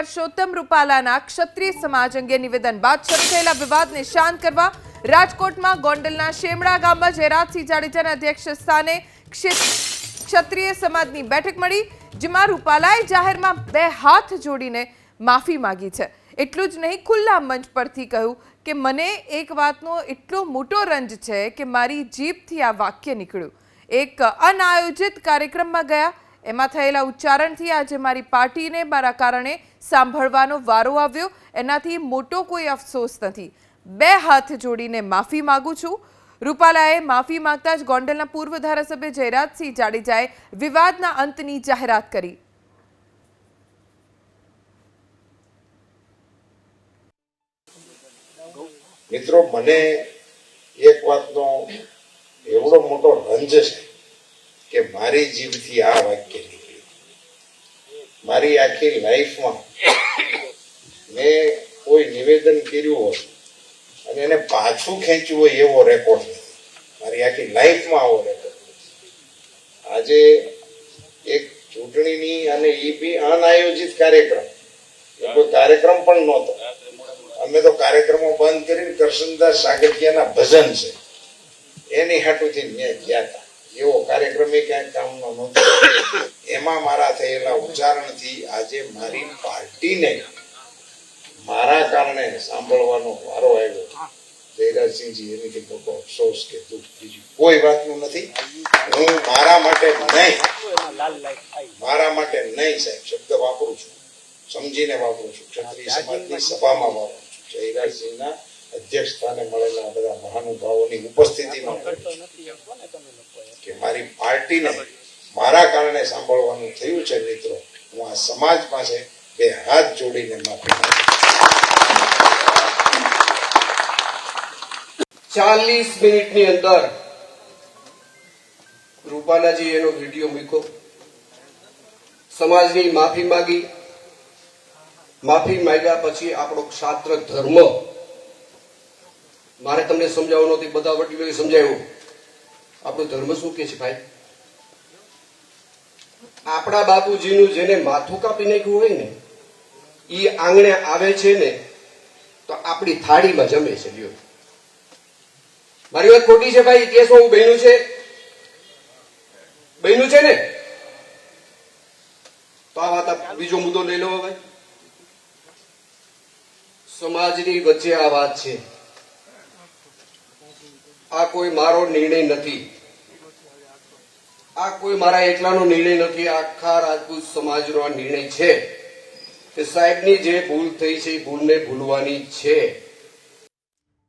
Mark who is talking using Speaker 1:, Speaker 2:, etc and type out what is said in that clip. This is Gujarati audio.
Speaker 1: પરસોત્તમ રૂપાલાના ક્ષત્રિય સમાજ અંગે નિવેદન બાદ શરૂ થયેલા વિવાદને શાંત કરવા રાજકોટમાં ગોંડલના શેમડા ગામમાં જયરાજસિંહ જાડેજાના અધ્યક્ષ સ્થાને ક્ષત્રિય સમાજની બેઠક મળી, જેમાં રૂપાલાએ જાહેરમાં બે હાથ જોડીને માફી માંગી છે. એટલું જ નહીં, ખુલ્લા મંચ પરથી કહ્યું કે મને એક વાતનો એટલો મોટો રંજ છે કે મારી જીભથી આ વાક્ય નીકળ્યું. એક અનાયોજિત કાર્યક્રમમાં ગયા એમાં થયેલા ઉચ્ચારણથી આજે મારી પાર્ટીને મારા કારણે સાંભળવાનો વારો આવ્યો. એનાથી મોટો કોઈ અફસોસ નથી. બે હાથ જોડીને માફી માગું છું. રૂપાલાએ માફી માંગતા જ ગોંડલના પૂર્વ ધારાસભ્ય જયરાજસિંહ જાડેજાએ વિવાદના અંતની જાહેરાત કરી.
Speaker 2: મિત્રો, મને એક વાતનો એવડો મોટો રંજ છે. મારી જીભથી આ વાક્ય નીકળ્યું. મારી આખી લાઈફમાં મેં કોઈ નિવેદન કર્યું હોય અને એને પાછું ખેંચ્યું હોય એવો રેકોર્ડ મારી આખી લાઈફમાં આવો રેકોર્ડ આજે એક ચૂંટણીની અને એ બી અનાયોજિત કાર્યક્રમ. એ કોઈ કાર્યક્રમ પણ નહોતો. અમે તો કાર્યક્રમો બંધ કરીને કરશનદાસ સાગઠિયાના ભજન છે. એની હાટુથી મેં ગયા હતા. એવો કાર્યક્રમ એ એમાં મારા થયેલા ઉચ્ચારણથી આજે મારી પાર્ટીને મારા કારણે સાંભળવાનો વારો આવ્યો. જયરાજસિંહજી, એની કે અફસોસ કે દુઃખ, બીજું કોઈ વાતનું નથી. હું મારા માટે નહીં, મારા માટે નહીં સાહેબ, શબ્દ વાપરું છું. સમજીને વાપરું છું. ક્ષત્રિય સમાજની સભામાં વાપરું છું. જયરાજસિંહના અધ્યક્ષ સ્થાને મળેલા બધા મહાનુભાવોની ઉપસ્થિતિમાં કે મારી પાર્ટીને મારા કારણે સાંભળવાનું થયું છે મિત્રો. હું આ સમાજ પાસે બે હાથ જોડીને માફી.
Speaker 3: ચાલીસ મિનિટની અંદર રૂપાલાજી એનો વીડિયો મૂક્યો. સમાજની માફી માગી. માફી માંગ્યા પછી આપણો ક્ષાત્ર ધર્મ મારે તમને સમજાવવું નથી બધા વડીલોએ સમજાવ્યું. આપણો ધર્મ શું કે છે ભાઈ? આપણા બાપુજીનું જેને માથું કાપી નાખ્યું હોય ને એ આંગણે આવે છે ને, તો આપણી થાળીમાં જમે છે, લ્યો. મારી વાત ખોટી છે ભાઈ? કે હું બહેનું છે? બહેનું છે ને? તો આ વાત બીજો મુદ્દો લઈ લો હવે સમાજની વચ્ચે આ વાત છે. આ કોઈ મારો નિર્ણય નથી. આ કોઈ મારા એકલાનો નિર્ણય નથી. આખા રાજપૂત સમાજનો આ નિર્ણય છે. કે સાહેબની જે ભૂલ થઈ છે એ ભૂલને ભૂલવાની છે.